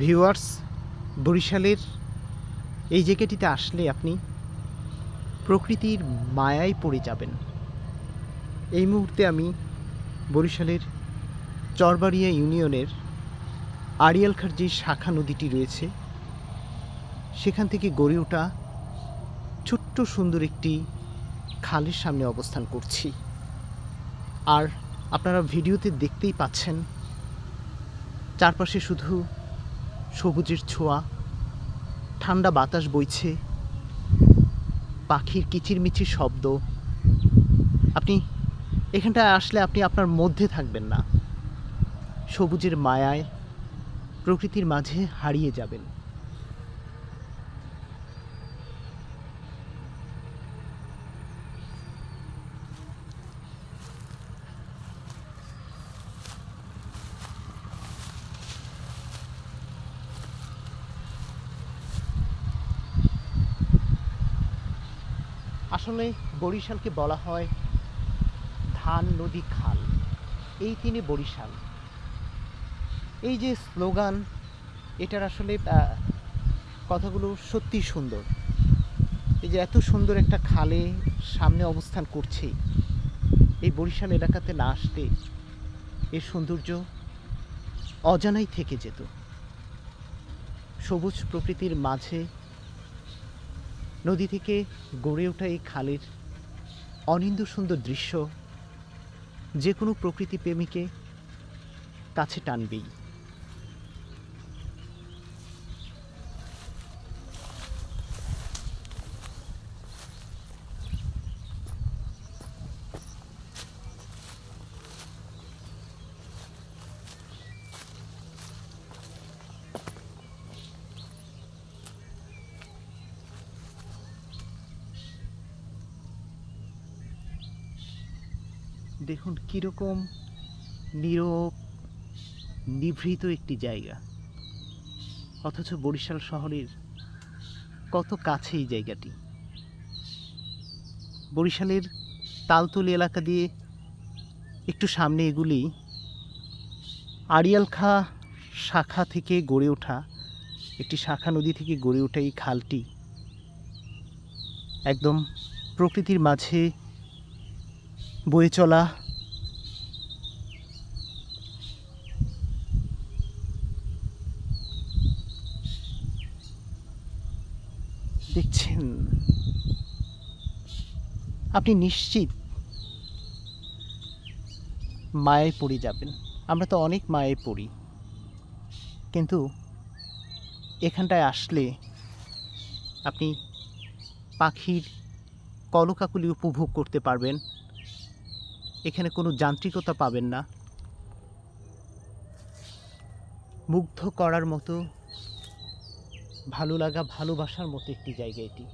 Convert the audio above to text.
Viewers, বরিশালের এই জায়গাটিতে আসলে আপনি প্রকৃতির মায়ায় পড়ে যাবেন। এই মুহূর্তে আমি বরিশালের চরবাড়িয়া ইউনিয়নের আড়িয়ালখার যে শাখা নদীটি রয়েছে, সেখান থেকে গড়ে ওঠা ছোট্ট সুন্দর একটি খালের সামনে অবস্থান করছি। আর আপনারা ভিডিওতে দেখতেই পাচ্ছেন, চারপাশে শুধু সবুজের ছোঁয়া, ঠান্ডা বাতাস বইছে, পাখির কিচিরমিচির শব্দ। আপনি এখানটায় আসলে আপনি আপনার মধ্যে থাকবেন না। সবুজের মায়ায় প্রকৃতির মাঝে হারিয়ে যাবেন। আসলে বরিশালকে বলা হয় ধান নদী খাল। এই তিনি বরিশাল। এই যে স্লোগান, এটার আসলে কথাগুলো সত্যি সুন্দর। এই যে এত সুন্দর একটা খালে সামনে অবস্থান করছে, এই বরিশাল এলাকাতে না আসলে এর সৌন্দর্য অজানাই থেকে যেত। সবুজ প্রকৃতির মাঝে নদী থেকে গড়ে ওঠা এই খালের অনিন্দ সুন্দর দৃশ্য যে কোনো প্রকৃতি প্রেমীকে কাছে টানবেই। দেখুন কীরকম নীরব, নিভৃত একটি জায়গা। অথচ বরিশাল শহরের কত কাছে এই জায়গাটি? বরিশালের তালতলি এলাকা দিয়ে একটু সামনে এগুলি আড়িয়ালখা শাখা থেকে গড়ে ওঠা, একটি শাখা নদী থেকে গড়ে ওঠা এই খালটি একদম প্রকৃতির মাঝে বয়ে চলা। দেখছেন? আপনি নিশ্চিত? মায়ে পড়ে যাবেন। আমরা তো অনেক মায়ে পড়ি। কিন্তু এখানটায় আসলে আপনি পাখির কলকাকুলি উপভোগ করতে পারবেন। এখানে কোনো যান্ত্রিকতা পাবেন না। মুগ্ধ করার মতো, ভালো লাগা, ভালোবাসার মতো একটি জায়গা এটি।